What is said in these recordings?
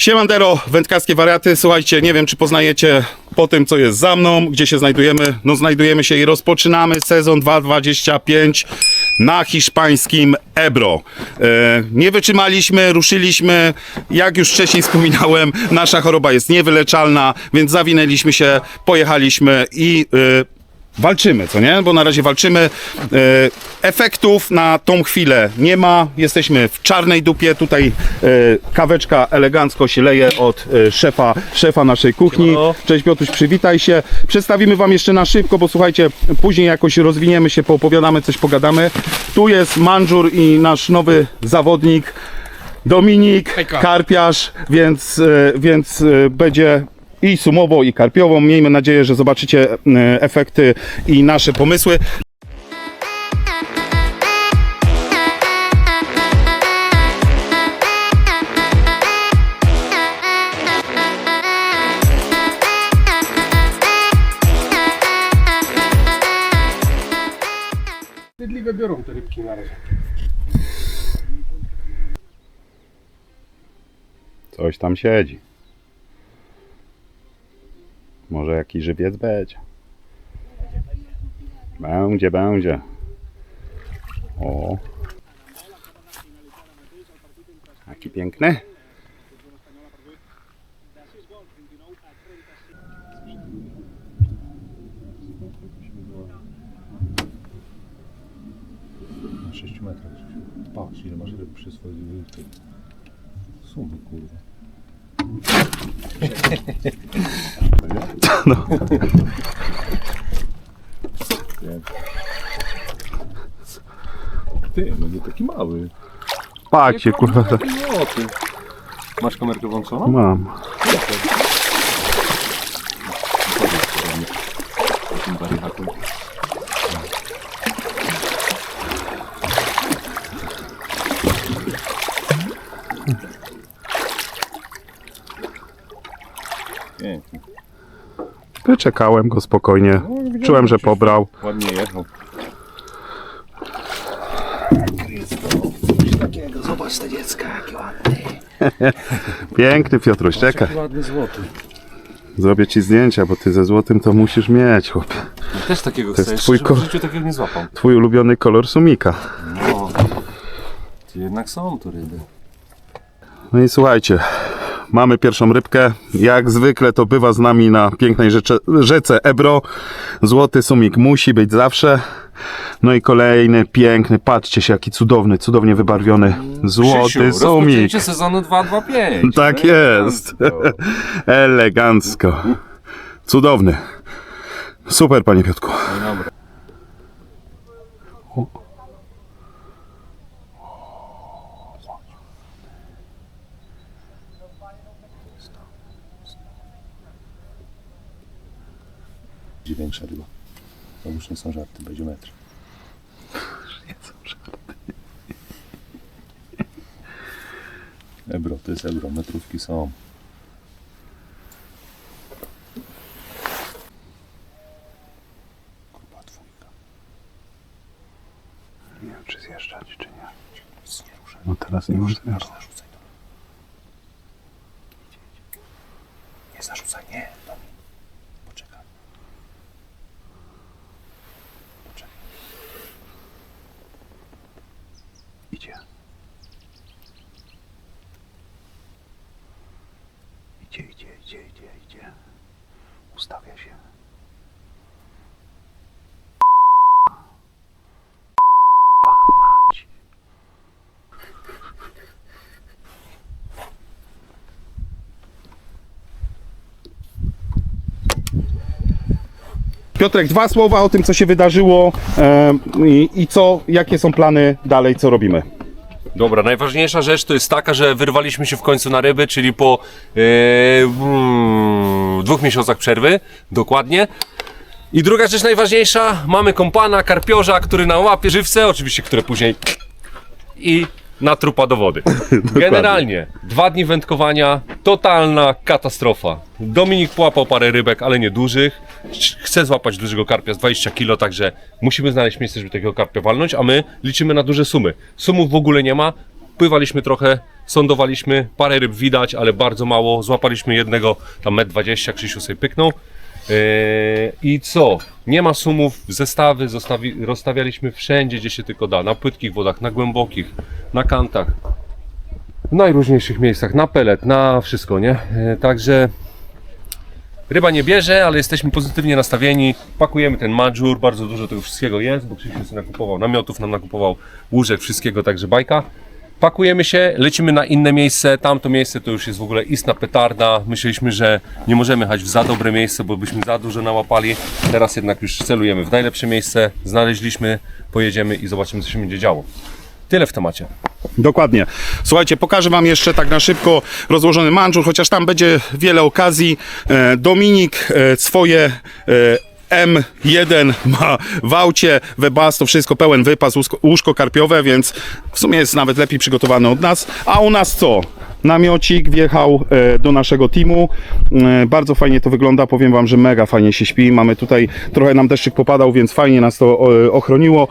Siemandero, wędkarskie wariaty. Słuchajcie, nie wiem czy poznajecie po tym, co jest za mną, gdzie się znajdujemy. No znajdujemy się i rozpoczynamy sezon 2025 na hiszpańskim Ebro. E, nie wytrzymaliśmy, ruszyliśmy. Jak już wcześniej wspominałem, nasza choroba jest niewyleczalna, więc zawinęliśmy się, pojechaliśmy i... Walczymy, co nie? Bo na razie walczymy. E, efektów na tą chwilę nie ma. Jesteśmy w czarnej dupie. Tutaj e, kaweczka elegancko się leje od e, szefa, szefa naszej kuchni. Cześć Piotruś, przywitaj się. Przedstawimy Wam jeszcze na szybko, bo słuchajcie, później jakoś rozwiniemy się, poopowiadamy, coś pogadamy. Tu jest Manżur i nasz nowy zawodnik Dominik Karpiarz, więc, więc będzie i sumową, i karpiową. Miejmy nadzieję, że zobaczycie e, efekty i nasze pomysły. Wstydliwe biorą te rybki na razie. Coś tam siedzi. Może jakiś żywiec będzie. Będzie, będzie. O. Jaki piękny. Na 6 metrach. Patrz, ile masz ryb przy swoim tej sumy, kurwa. No. Ty, no nie taki mały. Patrzcie, kurwa. Masz kamerkę włączoną? Mam. Tym wariatem. Pięknie. Wyczekałem go spokojnie. No, Czułem, że pobrał. Ładnie jechał. Piękny Piotruś, czekaj. Ładny złoty. Zrobię ci zdjęcia, bo ty ze złotym to musisz mieć, chłopie. Też takiego jest chcę, twój jeszcze ko- w życiu takiego nie złapał. Twój ulubiony kolor sumika. No. Jednak są tu ryby. No i słuchajcie, mamy pierwszą rybkę. Jak zwykle to bywa z nami na pięknej rzece, rzece Ebro. Złoty sumik musi być zawsze. No i kolejny piękny, patrzcie się jaki cudowny, cudownie wybarwiony złoty Krzysiu, sumik. sezonu 225. Tak jest. Elegancko. Cudowny. Super, panie Piotku. No dobra. Będzie większa ryba. To już nie są żarty, będzie metr. Ebro, to jest ebro, metrówki są. Gruba dwójka. Nie wiem, czy zjeżdżać, czy nie. Nie. No teraz nie. Nie zarzucaj to. Nie zarzucaj, nie. Tomi. Poczekaj. Poczekaj. Idzie. Idzie, idzie, idzie, idzie, idzie. Ustawia się. Mać. Piotrek, dwa słowa o tym, co się wydarzyło i, i co, jakie są plany dalej, co robimy. Dobra, najważniejsza rzecz to jest taka, że wyrwaliśmy się w końcu na ryby, czyli po e, mm, dwóch miesiącach przerwy, dokładnie. I druga rzecz najważniejsza, mamy kompana, karpiorza, który nam łapie żywce, oczywiście, które później i na trupa do wody. Generalnie, dwa dni wędkowania, totalna katastrofa. Dominik połapał parę rybek, ale nie dużych. Chce złapać dużego karpia z 20 kg, także musimy znaleźć miejsce, żeby takiego karpia walnąć, a my liczymy na duże sumy. Sumów w ogóle nie ma, pływaliśmy trochę Sądowaliśmy, parę ryb widać, ale bardzo mało. Złapaliśmy jednego, tam 1,20 m, Krzysiu sobie pyknął. Yy, I co? Nie ma sumów, zestawy zostawi, rozstawialiśmy wszędzie, gdzie się tylko da. Na płytkich wodach, na głębokich, na kantach, w najróżniejszych miejscach, na pelet, na wszystko, nie? Yy, Także ryba nie bierze, ale jesteśmy pozytywnie nastawieni. Pakujemy ten madżur, bardzo dużo tego wszystkiego jest, bo Krzysiu sobie nakupował namiotów, nam nakupował łóżek, wszystkiego, także bajka. Pakujemy się, lecimy na inne miejsce. Tamto miejsce to już jest w ogóle istna petarda. Myśleliśmy, że nie możemy jechać w za dobre miejsce, bo byśmy za dużo nałapali. Teraz jednak już celujemy w najlepsze miejsce. Znaleźliśmy, pojedziemy i zobaczymy, co się będzie działo. Tyle w temacie. Dokładnie. Słuchajcie, pokażę Wam jeszcze tak na szybko rozłożony manżur, chociaż tam będzie wiele okazji. E, Dominik e, swoje e, M1 ma w aucie, Webas, to wszystko pełen wypas, łóżko, karpiowe, więc w sumie jest nawet lepiej przygotowany od nas. A u nas co? Namiocik wjechał e, do naszego teamu. E, bardzo fajnie to wygląda. Powiem Wam, że mega fajnie się śpi. Mamy tutaj, trochę nam deszczyk popadał, więc fajnie nas to e, ochroniło.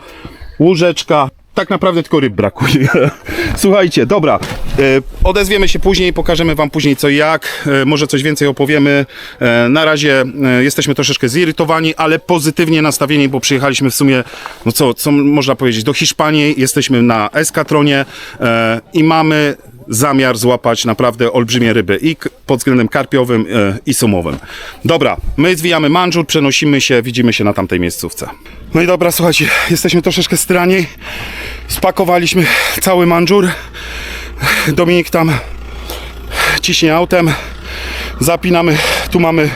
Łóżeczka, tak naprawdę tylko ryb brakuje. Słuchajcie, dobra. e, Odezwiemy się później, pokażemy Wam później co i jak. e, Może coś więcej opowiemy. E, Na razie jesteśmy troszeczkę zirytowani, ale pozytywnie nastawieni, bo przyjechaliśmy w sumie, no co, co można powiedzieć, do Hiszpanii. Jesteśmy na Eskatronie i mamy zamiar złapać naprawdę olbrzymie ryby i pod względem karpiowym e, i sumowym. Dobra, my zwijamy manżur, przenosimy się, widzimy się na tamtej miejscówce. No i dobra, słuchajcie, jesteśmy troszeczkę strani. Spakowaliśmy cały manżur. Dominik tam ciśnie autem. Zapinamy, tu mamy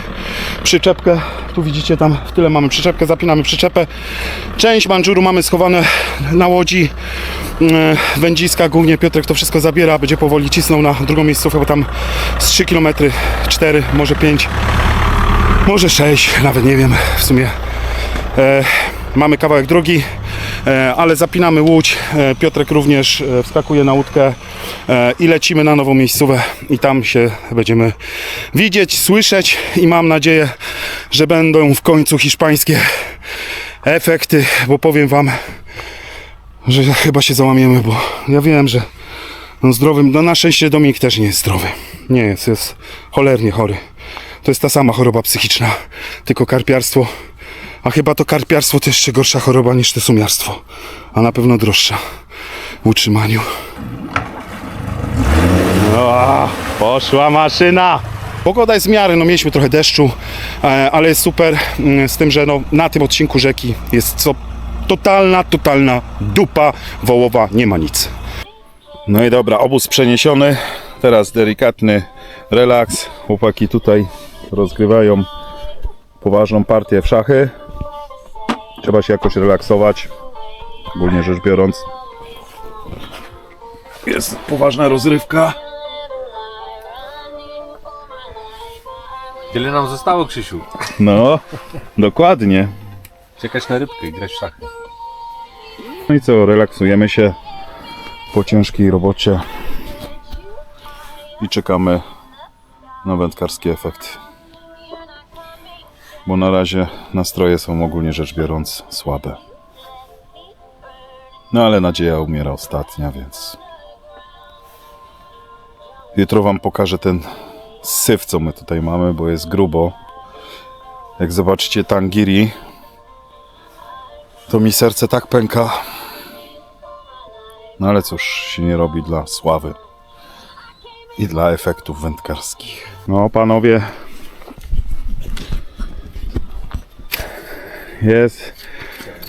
przyczepkę. Tu widzicie, tam w tyle mamy przyczepkę, zapinamy przyczepę. Część manżuru mamy schowane na łodzi. E, Wędziska, głównie Piotrek to wszystko zabiera, będzie powoli cisnął na drugą miejscówkę, bo tam z 3 km, 4, może 5, może 6, nawet nie wiem w sumie. E, mamy kawałek drogi, e, ale zapinamy łódź. E, Piotrek również e, wskakuje na łódkę i lecimy na nową miejscówę i tam się będziemy widzieć, słyszeć i mam nadzieję, że będą w końcu hiszpańskie efekty, bo powiem wam, że chyba się załamiemy, bo ja wiem, że no zdrowym, no na szczęście Dominik też nie jest zdrowy. Nie jest, jest cholernie chory. To jest ta sama choroba psychiczna, tylko karpiarstwo. A chyba to karpiarstwo to jeszcze gorsza choroba niż to sumiarstwo. A na pewno droższa w utrzymaniu. O, poszła maszyna! Pogoda jest w miarę, no mieliśmy trochę deszczu, e, ale jest super mm, z tym, że no, na tym odcinku rzeki jest co totalna, totalna dupa wołowa, nie ma nic. No i dobra, obóz przeniesiony. Teraz delikatny relaks. Chłopaki tutaj rozgrywają poważną partię w szachy. Trzeba się jakoś relaksować, ogólnie rzecz biorąc. Jest poważna rozrywka. Tyle nam zostało, Krzysiu. No, dokładnie. Czekać na rybkę i grać w szachy. No i co, relaksujemy się po ciężkiej robocie i czekamy na wędkarski efekt. Bo na razie nastroje są ogólnie rzecz biorąc słabe. No ale nadzieja umiera ostatnia, więc jutro wam pokażę ten syf, co my tutaj mamy, bo jest grubo. Jak zobaczycie tangiri, to mi serce tak pęka. No ale cóż, się nie robi dla sławy i dla efektów wędkarskich. No panowie, jest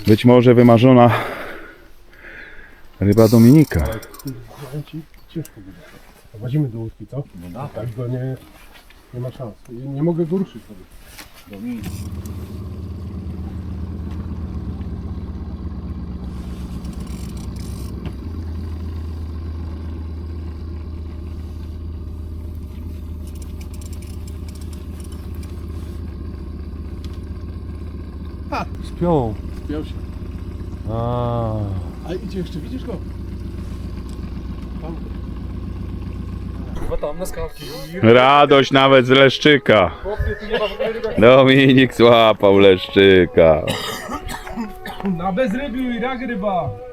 być może wymarzona ryba Dominika. Ciężko będzie. Do łódki, co? No tak. go nie, nie ma szans. Nie, nie mogę go ruszyć sobie. Śpią. Spiał się. A. A idzie jeszcze, widzisz go? Tam. Chyba tam na. Radość nawet z leszczyka. Dominik złapał leszczyka. Na bezrybiu i rak ryba.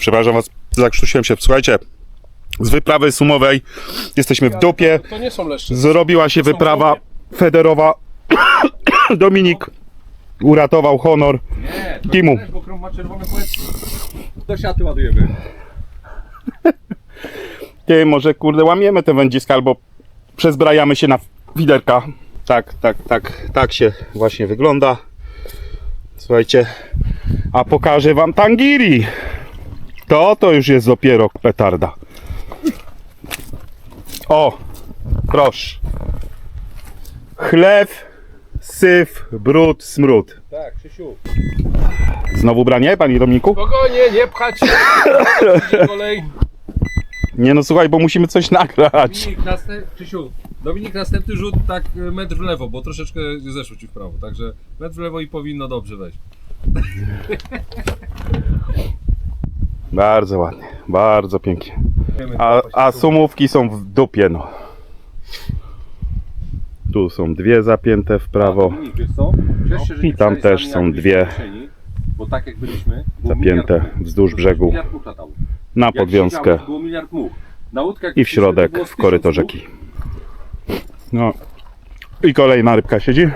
Przepraszam was, zakrztusiłem się. Słuchajcie, z wyprawy sumowej jesteśmy w dupie. To nie są leszcze. Zrobiła się wyprawa federowa. Dominik uratował honor Timu. Bo krąg ma czerwone płetki. Do siaty ładujemy. Ty, może kurde łamiemy te wędziska albo przezbrajamy się na widerka. Tak, tak, tak, tak się właśnie wygląda. Słuchajcie, a pokażę wam tangiri. To to już jest dopiero petarda. O, proszę. Chlew, syf, brud, smród. Tak, Krzysiu. Znowu branie, panie Dominiku? Spokojnie, nie pchać się. Kolej. Nie no słuchaj, bo musimy coś nagrać. Dominik, następ... Krzysiu, Dominik, następny rzut tak e, metr w lewo, bo troszeczkę zeszło ci w prawo, także metr w lewo i powinno dobrze wejść. Bardzo ładnie, bardzo pięknie. A, a sumówki są w dupie, no. Tu są dwie zapięte w prawo, I tam też są dwie Bo tak jak byliśmy, było zapięte wzdłuż brzegu na podwiązkę i w środek w koryto rzeki. No i kolejna rybka siedzi.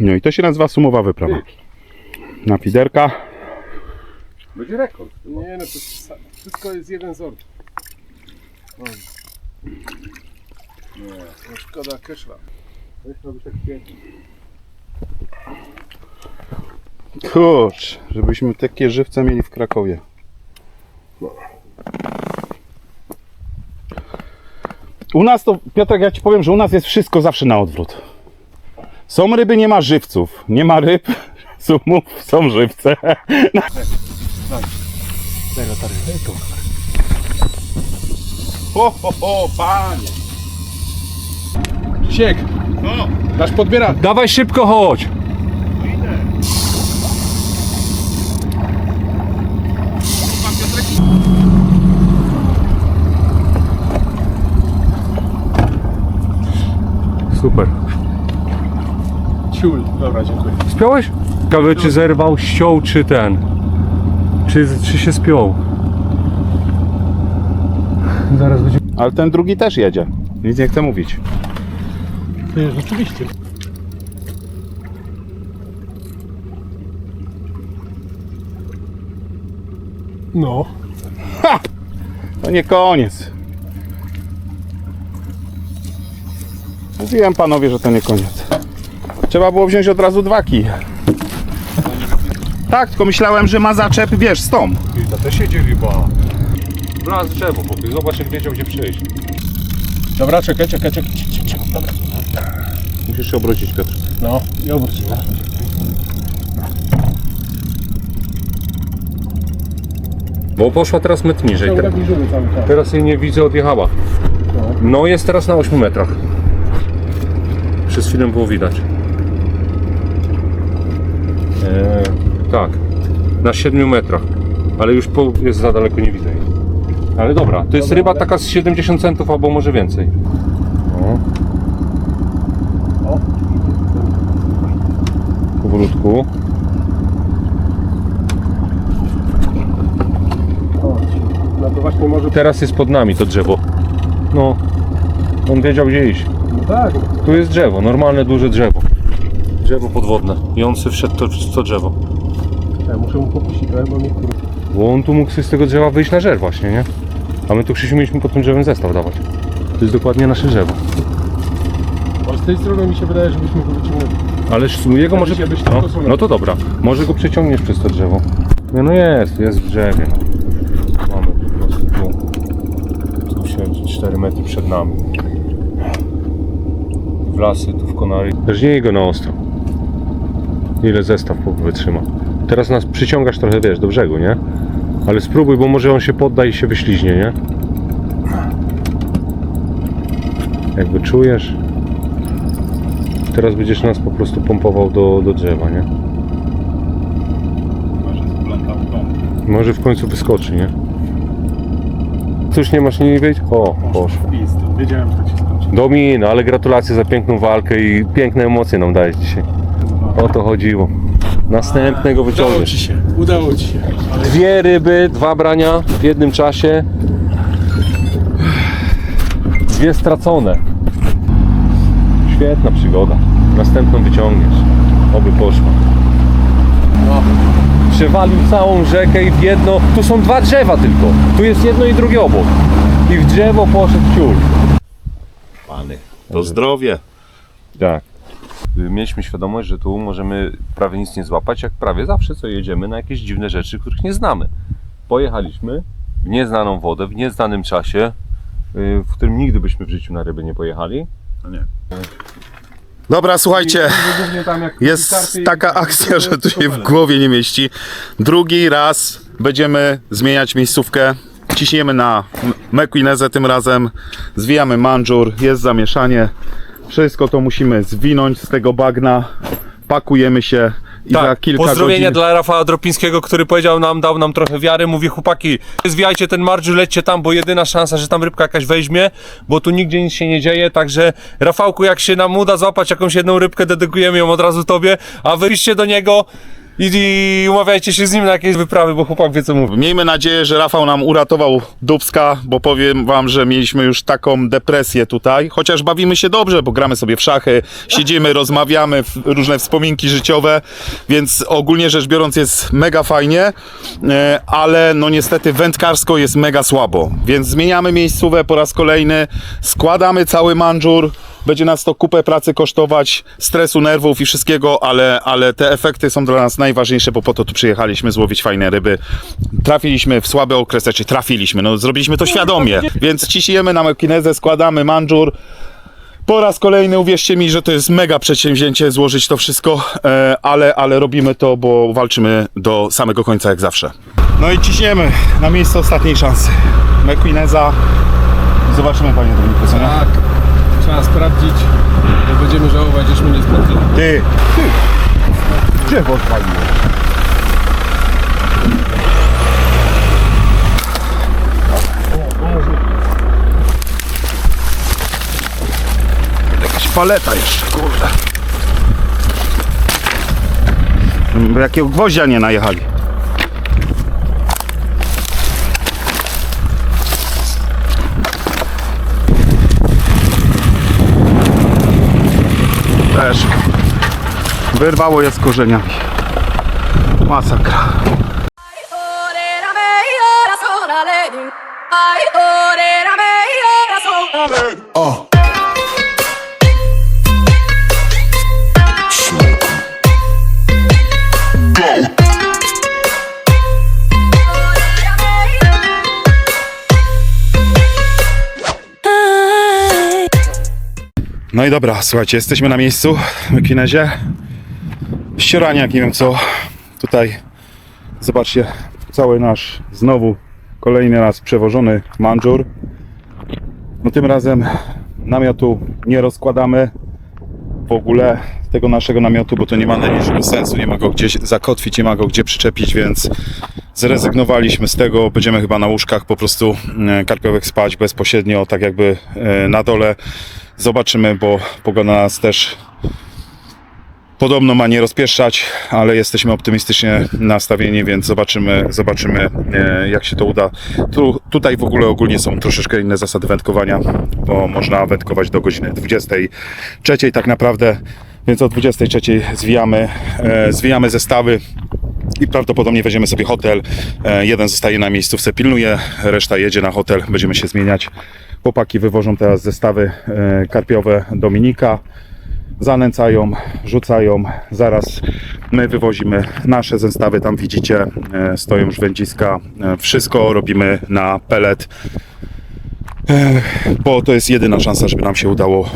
No i to się nazywa sumowa wyprawa. Na fiderka. Będzie rekord. Nie no, to sa- wszystko jest jeden sort. O. Nie, no szkoda keszla. Jest robić tak pięknie. Kurcz, żebyśmy takie żywce mieli w Krakowie. U nas to, Piotrek, ja ci powiem, że u nas jest wszystko zawsze na odwrót. Są ryby, nie ma żywców. Nie ma ryb, sumów, są żywce. Ho, ho, ho, panie. Krzysiek, No, dasz podbiera. Dawaj szybko chodź! Super. Ciul. Dobra, dziękuję. Spiąłeś? Ciekawe czy zerwał, ściął czy ten. Czy, czy się spiął. Zaraz będzie. ale ten drugi też jedzie. Nic nie chcę mówić. Ty, rzeczywiście. No. To nie koniec. Mówiłem panowie, że to nie koniec. Trzeba było wziąć od razu dwa kije. Tak, tylko myślałem, że ma zaczep, wiesz, z tą. I to też jedzie ryba. Wlazł drzewo, chłopie. Zobacz jak wiedział gdzie przyjść. Dobra, czekaj, czekaj, czekaj. czekaj, czekaj. Dobra. Musisz się obrócić, Piotr. No, i obróciła. Bo poszła teraz metr niżej. Cały czas. Teraz jej nie widzę, odjechała. No jest teraz na 8 metrach. Przez chwilę było widać. Tak, na 7 metrach. Ale już po, jest za daleko, nie widzę jej. Ale dobra, to jest ryba taka z 70 centów albo może więcej. O. O. Powolutku. No to właśnie może... Teraz jest pod nami to drzewo. No, on wiedział gdzie iść. No tak, Tu jest drzewo, normalne duże drzewo. Drzewo podwodne. I on sobie wszedł to, to drzewo. Ja muszę mu popuścić, trochę, bo kur... Bo on tu mógł sobie z tego drzewa wyjść na żer właśnie, nie? A my tu Krzysiu mieliśmy pod tym drzewem zestaw dawać. To jest dokładnie nasze drzewo. Ale z tej strony mi się wydaje, żebyśmy go wyciągnęli. Ale jego może... się No, no to dobra. Może go przeciągniesz przez to drzewo. Nie no jest, jest w drzewie. No. Mamy po prostu tu, tu siedzi 4 metry przed nami. W lasy, tu w konary. Rżnij go na ostro. Ile zestaw wytrzyma. Teraz nas przyciągasz trochę, wiesz, do brzegu, nie? Ale spróbuj, bo może on się podda i się wyśliźnie, nie? Jakby czujesz. Teraz będziesz nas po prostu pompował do, do drzewa, nie? Może w końcu wyskoczy, nie? Cóż nie masz nie wiedzieć? O, poszło. Wiedziałem, że się skończy. Domin, ale gratulacje za piękną walkę i piękne emocje nam dałeś dzisiaj. O to chodziło. Następnego Udało wyciągniesz. ci się, udało ci się. Dwie ryby, dwa brania w jednym czasie. Dwie stracone. Świetna przygoda. Następną wyciągniesz. Oby poszła. No. Przewalił całą rzekę i w jedno. Tu są dwa drzewa tylko. Tu jest jedno i drugie obok. I w drzewo poszedł ciul. Pany, to zdrowie. Tak. Mieliśmy świadomość, że tu możemy prawie nic nie złapać, jak prawie zawsze co jedziemy na jakieś dziwne rzeczy, których nie znamy. Pojechaliśmy w nieznaną wodę, w nieznanym czasie, yy, w którym nigdy byśmy w życiu na ryby nie pojechali. Dobra, słuchajcie, jest taka akcja, że tu się w głowie nie mieści. Drugi raz będziemy zmieniać miejscówkę. Ciśniemy na M- Mequinezę tym razem. Zwijamy manżur, jest zamieszanie. Wszystko to musimy zwinąć z tego bagna. Pakujemy się i za kilka Tak, pozdrowienia godzin... dla Rafała Dropińskiego, który powiedział nam, dał nam trochę wiary, mówi chłopaki, zwijajcie ten marżu, lećcie tam, bo jedyna szansa, że tam rybka jakaś weźmie, bo tu nigdzie nic się nie dzieje, także Rafałku, jak się nam uda złapać jakąś jedną rybkę, dedykujemy ją od razu tobie, a wy idźcie do niego i, i umawiajcie się z nim na jakieś wyprawy, bo chłopak wie co mówi. Miejmy nadzieję, że Rafał nam uratował Dubska, bo powiem wam, że mieliśmy już taką depresję tutaj, chociaż bawimy się dobrze, bo gramy sobie w szachy, siedzimy, rozmawiamy, w- różne wspominki życiowe, więc ogólnie rzecz biorąc jest mega fajnie, e, ale no niestety wędkarsko jest mega słabo, więc zmieniamy miejscówę po raz kolejny, składamy cały manżur, będzie nas to kupę pracy kosztować, stresu, nerwów i wszystkiego, ale, ale te efekty są dla nas najważniejsze, bo po to tu przyjechaliśmy złowić fajne ryby. Trafiliśmy w słaby okres, znaczy trafiliśmy, no zrobiliśmy to świadomie, więc ciśniemy na mekinezę, składamy manżur. Po raz kolejny uwierzcie mi, że to jest mega przedsięwzięcie złożyć to wszystko, e, ale, ale robimy to, bo walczymy do samego końca jak zawsze. No i ciśniemy na miejsce ostatniej szansy. Mequineza. Zobaczymy panie Dominiku, co nie? Tak, trzeba sprawdzić, bo będziemy żałować, żeśmy nie sprawdzili. Ty! Ty! Drzewo odpaliło. Jakaś paleta jeszcze, kurde. By Jakiego gwoździa nie najechali. Też. Wyrwało je z korzeniami. Masakra. Ora No i dobra, słuchajcie, jesteśmy na miejscu w Kinezie. Ścieraniak, nie wiem co. Tutaj zobaczcie, cały nasz znowu kolejny raz przewożony manżur. No tym razem namiotu nie rozkładamy w ogóle tego naszego namiotu, bo to nie ma najmniejszego sensu, nie ma go gdzieś zakotwić, nie ma go gdzie przyczepić, więc zrezygnowaliśmy z tego. Będziemy chyba na łóżkach po prostu e, karpiowych spać bezpośrednio, tak jakby e, na dole. Zobaczymy, bo pogoda nas też podobno ma nie rozpieszczać, ale jesteśmy optymistycznie nastawieni, więc zobaczymy, zobaczymy e, jak się to uda. Tu, tutaj w ogóle ogólnie są troszeczkę inne zasady wędkowania, bo można wędkować do godziny 23 tak naprawdę, więc o 23 zwijamy, e, zwijamy zestawy i prawdopodobnie weźmiemy sobie hotel. E, Jeden zostaje na miejscówce, pilnuje, reszta jedzie na hotel, będziemy się zmieniać. Chłopaki wywożą teraz zestawy e, karpiowe Dominika zanęcają, rzucają. Zaraz my wywozimy nasze zestawy, tam widzicie, e, stoją już wędziska. E, Wszystko robimy na pelet, bo to jest jedyna szansa, żeby nam się udało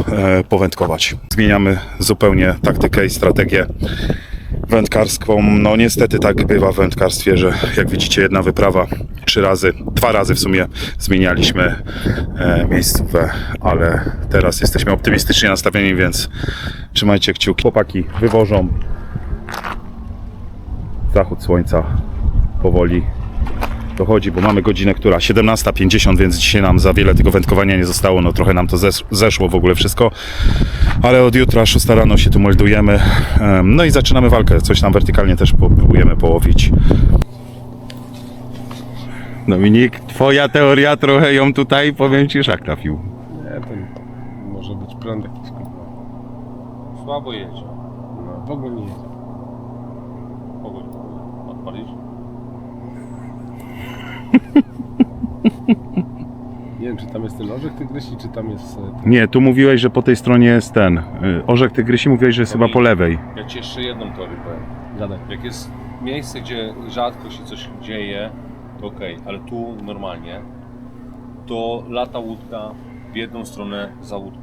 powędkować. Zmieniamy zupełnie taktykę i strategię wędkarską. No niestety tak bywa w wędkarstwie, że jak widzicie jedna wyprawa trzy razy, dwa razy w sumie zmienialiśmy e, miejscówę, ale teraz jesteśmy optymistycznie nastawieni, więc trzymajcie kciuki. Chłopaki wywożą zachód słońca powoli dochodzi, bo mamy godzinę, która 17.50, więc dzisiaj nam za wiele tego wędkowania nie zostało, no trochę nam to zes- zeszło w ogóle wszystko, ale od jutra 6 rano się tu meldujemy, em, no i zaczynamy walkę, coś tam wertykalnie też próbujemy połowić. Dominik, twoja teoria trochę ją tutaj, powiem ci, szak trafił. Nie, to może być prąd jakiś. kurwa. Słabo jedzie. No, w ogóle nie jest. Mogę odpalić? Nie wiem, czy tam jest ten orzech tygrysi, czy tam jest... e, Nie, tu mówiłeś, że po tej stronie jest ten, y, orzech tygrysi, mówiłeś, że jest chyba po lewej. Ja ci jeszcze jedną teorię powiem. Gadaj. Jak jest miejsce, gdzie rzadko się coś dzieje, to okej, ale tu normalnie, to lata łódka w jedną stronę za łódką.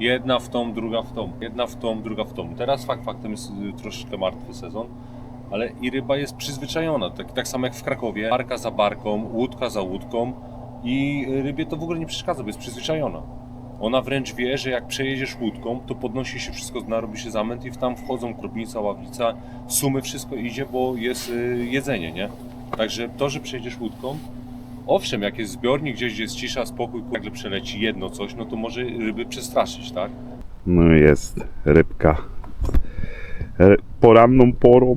Jedna w tą, druga w tą, jedna w tą, druga w tą. Teraz fakt faktem jest y, troszeczkę martwy sezon, ale i ryba jest przyzwyczajona, tak, tak samo jak w Krakowie. Barka za barką, łódka za łódką i rybie to w ogóle nie przeszkadza, bo jest przyzwyczajona. Ona wręcz wie, że jak przejedziesz łódką, to podnosi się wszystko, narobi się zamęt i w tam wchodzą kropnica, ławnica, sumy, wszystko idzie, bo jest y, jedzenie, nie? Także to, że przejedziesz łódką, owszem, jak jest zbiornik gdzieś, gdzie jest cisza, spokój, nagle przeleci jedno coś, no to może ryby przestraszyć, tak? No jest rybka. R- poranną porą.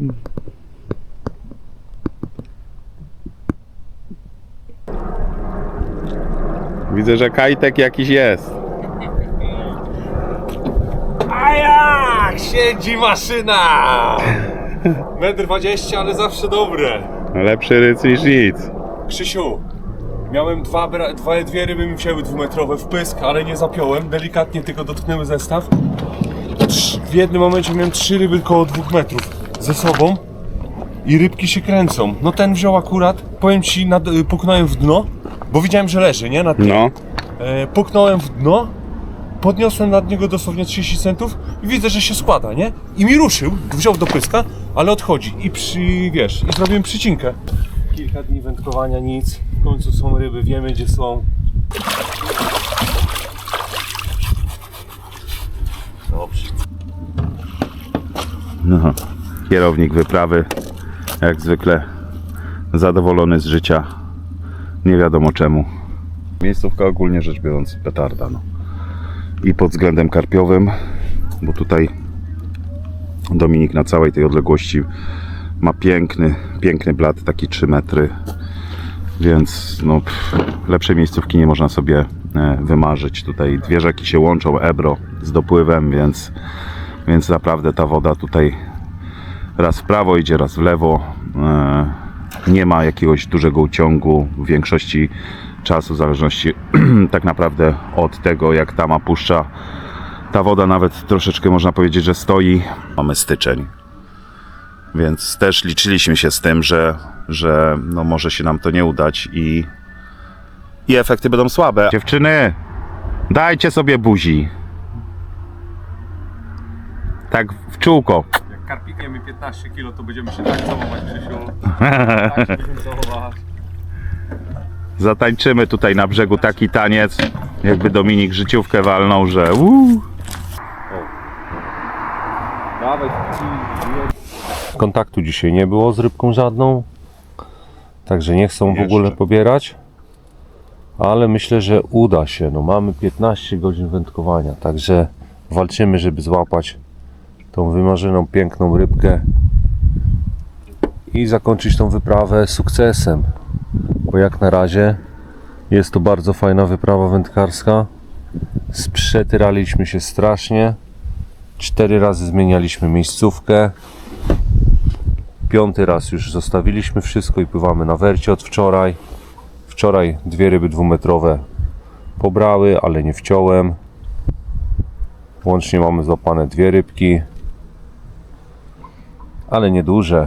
Widzę, że kajtek jakiś jest. A jak siedzi maszyna! Metr 20, ale zawsze dobre. Lepszy ryc niż nic. Krzysiu, miałem dwa, bra- dwa, dwie ryby mi wzięły dwumetrowe w pysk, ale nie zapiąłem. Delikatnie tylko dotknęły zestaw. Trz- W jednym momencie miałem trzy ryby koło dwóch metrów ze sobą i rybki się kręcą. No ten wziął akurat, powiem ci, nad, y, puknąłem w dno, bo widziałem, że leży, nie? Nad tym. No. E, puknąłem w dno, podniosłem nad niego dosłownie 30 centów i widzę, że się składa, nie? I mi ruszył, wziął do pyska, ale odchodzi i przy, wiesz, i zrobiłem przycinkę. Kilka dni wędkowania, nic. W końcu są ryby, wiemy gdzie są. Dobrze. No. Kierownik wyprawy, jak zwykle, zadowolony z życia. Nie wiadomo czemu. Miejscówka ogólnie rzecz biorąc petarda. No. I pod względem karpiowym, bo tutaj Dominik na całej tej odległości ma piękny, piękny blat, taki 3 metry. Więc no, pff, lepszej miejscówki nie można sobie e, wymarzyć. Tutaj dwie rzeki się łączą, Ebro z dopływem, więc, więc naprawdę ta woda tutaj raz w prawo idzie, raz w lewo. E, nie ma jakiegoś dużego uciągu w większości czasu, w zależności tak naprawdę od tego, jak tama puszcza. Ta woda nawet troszeczkę można powiedzieć, że stoi. Mamy styczeń, więc też liczyliśmy się z tym, że, że no może się nam to nie udać i, i efekty będą słabe. Dziewczyny, dajcie sobie buzi. Tak w czółko. Jak karpikiem i 15 kilo, to będziemy się tak całować, Krzysiu. Tak się będziemy całować. Zatańczymy tutaj na brzegu taki taniec, jakby Dominik życiówkę walnął, że uuu. Dawaj, Kontaktu dzisiaj nie było z rybką żadną, także nie chcą w Jeszcze. ogóle pobierać. Ale myślę, że uda się. No, mamy 15 godzin wędkowania, także walczymy, żeby złapać tą wymarzoną, piękną rybkę i zakończyć tą wyprawę sukcesem. Bo jak na razie jest to bardzo fajna wyprawa wędkarska. Sprzetyraliśmy się strasznie. Cztery razy zmienialiśmy miejscówkę. Piąty raz już zostawiliśmy wszystko i pływamy na wercie od wczoraj. Wczoraj dwie ryby dwumetrowe pobrały, ale nie wciąłem. Łącznie mamy złapane dwie rybki, ale nieduże.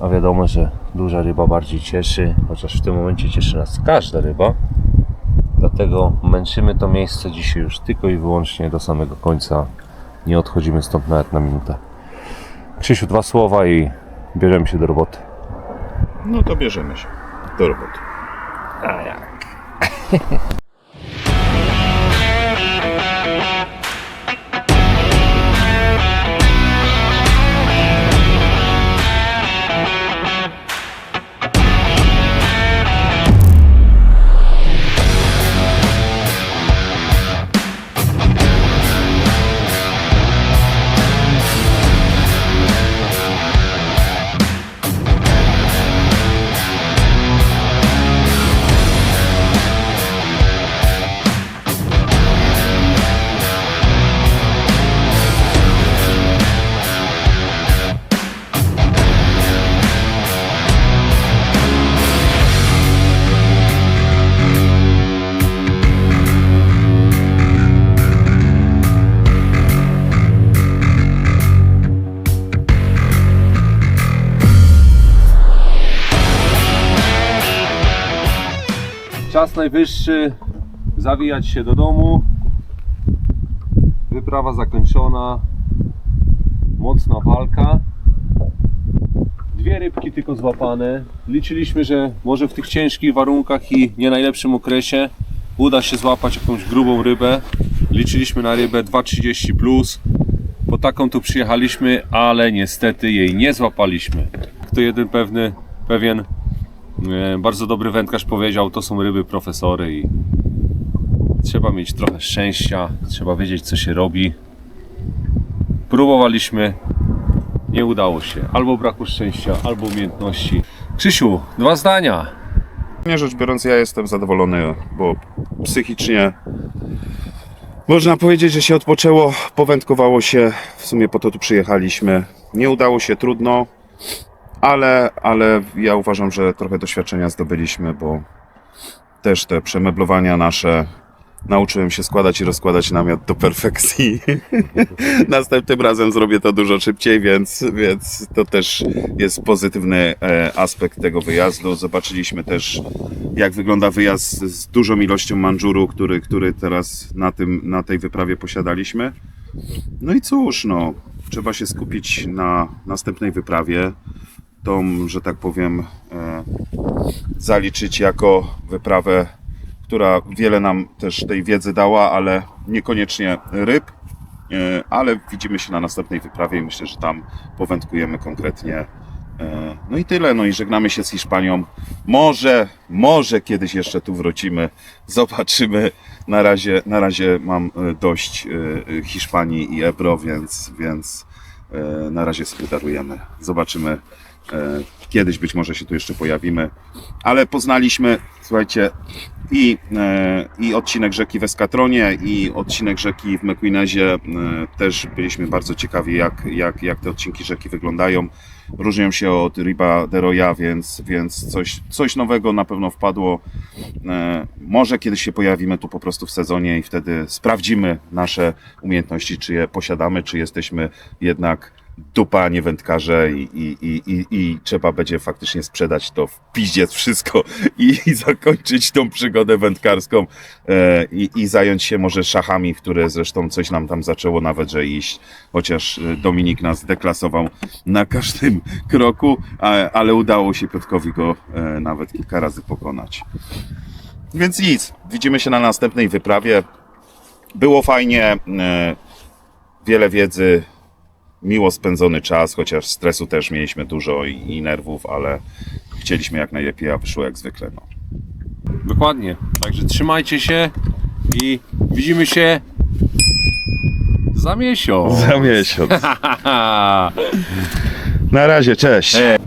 A wiadomo, że duża ryba bardziej cieszy, chociaż w tym momencie cieszy nas każda ryba. Dlatego męczymy to miejsce dzisiaj już tylko i wyłącznie do samego końca. Nie odchodzimy stąd nawet na minutę. Krzysiu, dwa słowa i bierzemy się do roboty. No to bierzemy się do roboty. Czas najwyższy zawijać się do domu. Wyprawa zakończona. Mocna walka. Dwie rybki tylko złapane. Liczyliśmy, że może w tych ciężkich warunkach i nie najlepszym okresie uda się złapać jakąś grubą rybę. Liczyliśmy na rybę 2,30 plus. Po taką tu przyjechaliśmy, ale niestety jej nie złapaliśmy. To jeden pewny, pewien bardzo dobry wędkarz powiedział, to są ryby profesory i trzeba mieć trochę szczęścia, trzeba wiedzieć co się robi. Próbowaliśmy, nie udało się. Albo braku szczęścia, albo umiejętności. Krzysiu, dwa zdania. Nie rzecz biorąc, ja jestem zadowolony, bo psychicznie można powiedzieć, że się odpoczęło, powędkowało się, w sumie po to tu przyjechaliśmy. Nie udało się, trudno, ale, ale ja uważam, że trochę doświadczenia zdobyliśmy, bo też te przemeblowania nasze nauczyłem się składać i rozkładać namiot do perfekcji. Następnym razem zrobię to dużo szybciej, więc, więc to też jest pozytywny e, aspekt tego wyjazdu. Zobaczyliśmy też, jak wygląda wyjazd z dużą ilością mandżuru, który, który teraz na, tym, na tej wyprawie posiadaliśmy. No i cóż, no, trzeba się skupić na następnej wyprawie. Tą, że tak powiem, e, zaliczyć jako wyprawę, która wiele nam też tej wiedzy dała, ale niekoniecznie ryb. E, Ale widzimy się na następnej wyprawie i myślę, że tam powędkujemy konkretnie. E, No i tyle, no i żegnamy się z Hiszpanią. Może, może kiedyś jeszcze tu wrócimy. Zobaczymy. Na razie, na razie mam dość Hiszpanii i Ebro, więc, więc na razie sobie darujemy. Zobaczymy. E, Kiedyś być może się tu jeszcze pojawimy. Ale poznaliśmy, słuchajcie, i, e, i odcinek rzeki w Eskatronie, i odcinek rzeki w McQueenezie. E, też byliśmy bardzo ciekawi, jak, jak, jak te odcinki rzeki wyglądają. Różnią się od Riba de Roya, więc, więc coś, coś nowego na pewno wpadło. E, może kiedyś się pojawimy tu po prostu w sezonie i wtedy sprawdzimy nasze umiejętności, czy je posiadamy, czy jesteśmy jednak dupa, nie wędkarze i, i, i, i, trzeba będzie faktycznie sprzedać to w piździec wszystko i, i zakończyć tą przygodę wędkarską e, i, i zająć się może szachami, które zresztą coś nam tam zaczęło nawet, że iść, chociaż e, Dominik nas deklasował na każdym kroku, a, ale udało się Piotrkowi go e, nawet kilka razy pokonać. Więc nic, widzimy się na następnej wyprawie. Było fajnie, e, wiele wiedzy, miło spędzony czas, chociaż stresu też mieliśmy dużo i, i nerwów, ale chcieliśmy jak najlepiej, a wyszło jak zwykle. No. Dokładnie. Także trzymajcie się i widzimy się za miesiąc. Za miesiąc. Na razie, cześć. Hej.